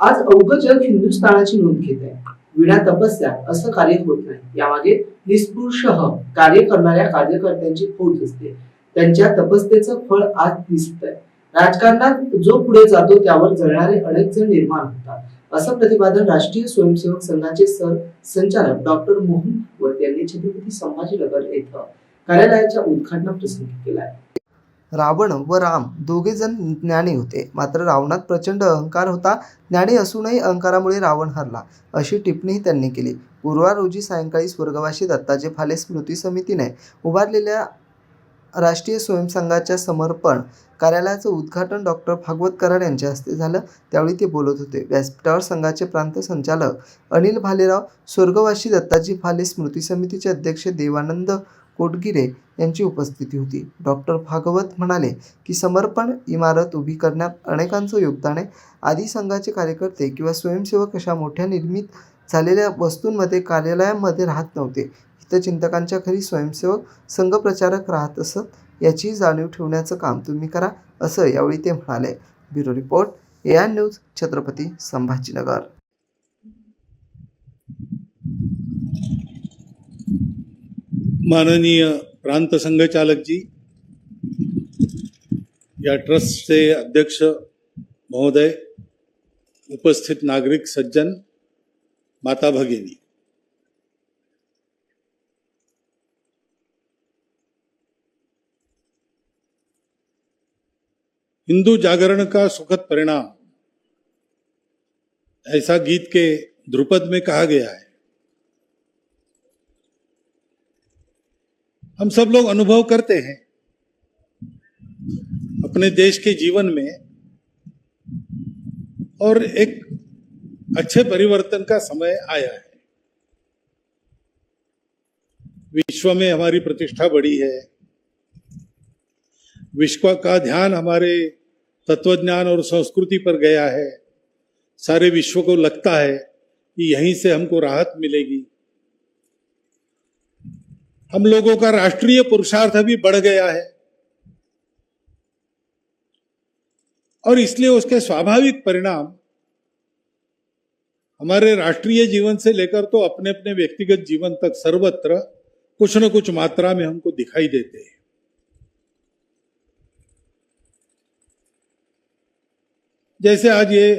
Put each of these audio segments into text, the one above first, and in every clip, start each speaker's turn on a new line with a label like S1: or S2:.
S1: आज अवघ जग हिंदुस्थानाची नोंद घेत आहे. विना तपस्या असं कार्य होत नाही. यामागे निस्पृश कार्य करणाऱ्या कार्यकर्त्यांची फौज असते. त्यांच्या तपस्येचं फळ आज दिसत आहे. राजकारणात जो पुढे जातो त्यावर जळणारे अनेक जण निर्माण होतात. असं प्रतिपादन राष्ट्रीय स्वयंसेवक संघाचे सर संचालक डॉक्टर मोहन भागवत यांनी छत्रपती संभाजीनगर येथे कार्यालयाच्या उद्घाटनाप्रसंगी केला आहे. रावण व राम दोघे जण ज्ञानी होते. मात्र रावणात प्रचंड अहंकार होता. ज्ञानी असूनही अहंकारामुळे रावण हरला. अशी टिप्पणीही त्यांनी केली. गुरुवार रोजी सायंकाळी स्वर्गवासी दत्ताजी फाले स्मृती समितीने उभारलेल्या राष्ट्रीय स्वयंसंघाच्या समर्पण कार्यालयाचं उद्घाटन डॉक्टर भागवत कराड यांच्या हस्ते झालं. त्यावेळी ते बोलत होते. व्यासपीठावर संघाचे प्रांत संचालक अनिल भालेराव स्वर्गवासी दत्ताजी फाले स्मृती समितीचे अध्यक्ष देवानंद कोटगिरे यांची उपस्थिती होती. डॉक्टर भागवत म्हणाले की समर्पण इमारत उभी करण्यात अनेकांचं योगदान आहे. आदी संघाचे कार्यकर्ते किंवा स्वयंसेवक अशा मोठ्या निर्मित झालेल्या वस्तूंमध्ये कार्यालयामध्ये राहत नव्हते. हितचिंतकांच्या घरी स्वयंसेवक संघप्रचारक राहत असत. याची जाणीव ठेवण्याचं काम तुम्ही करा असं यावेळी ते म्हणाले. Bureau report A I news Chhatrapati Sambhajinagar.
S2: माननीय प्रांत संघचालक जी, या ट्रस्टचे अध्यक्ष महोदय, उपस्थित नागरिक सज्जन, माता भगिनी। हिंदू जागरण का सुखद परिणाम ऐसा गीत के ध्रुपद में कहा गया है। हम सब लोग अनुभव करते हैं। अपने देश के जीवन में और एक अच्छे परिवर्तन का समय आया है। विश्व में हमारी प्रतिष्ठा बढ़ी है। विश्व का ध्यान हमारे तत्वज्ञान और संस्कृति पर गया है। सारे विश्व को लगता है कि यहीं से हमको राहत मिलेगी। हम लोगों का राष्ट्रीय पुरुषार्थ भी बढ़ गया है। और इसलिए उसके स्वाभाविक परिणाम हमारे राष्ट्रीय जीवन से लेकर तो अपने अपने व्यक्तिगत जीवन तक सर्वत्र कुछ न कुछ मात्रा में हमको दिखाई देते हैं। जैसे आज ये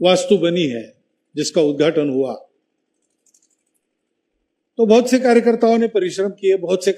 S2: वास्तु बनी है, जिसका उद्घाटन हुआ। तो बहुत से कार्यकर्ताओं ने परिश्रम किए बहुत से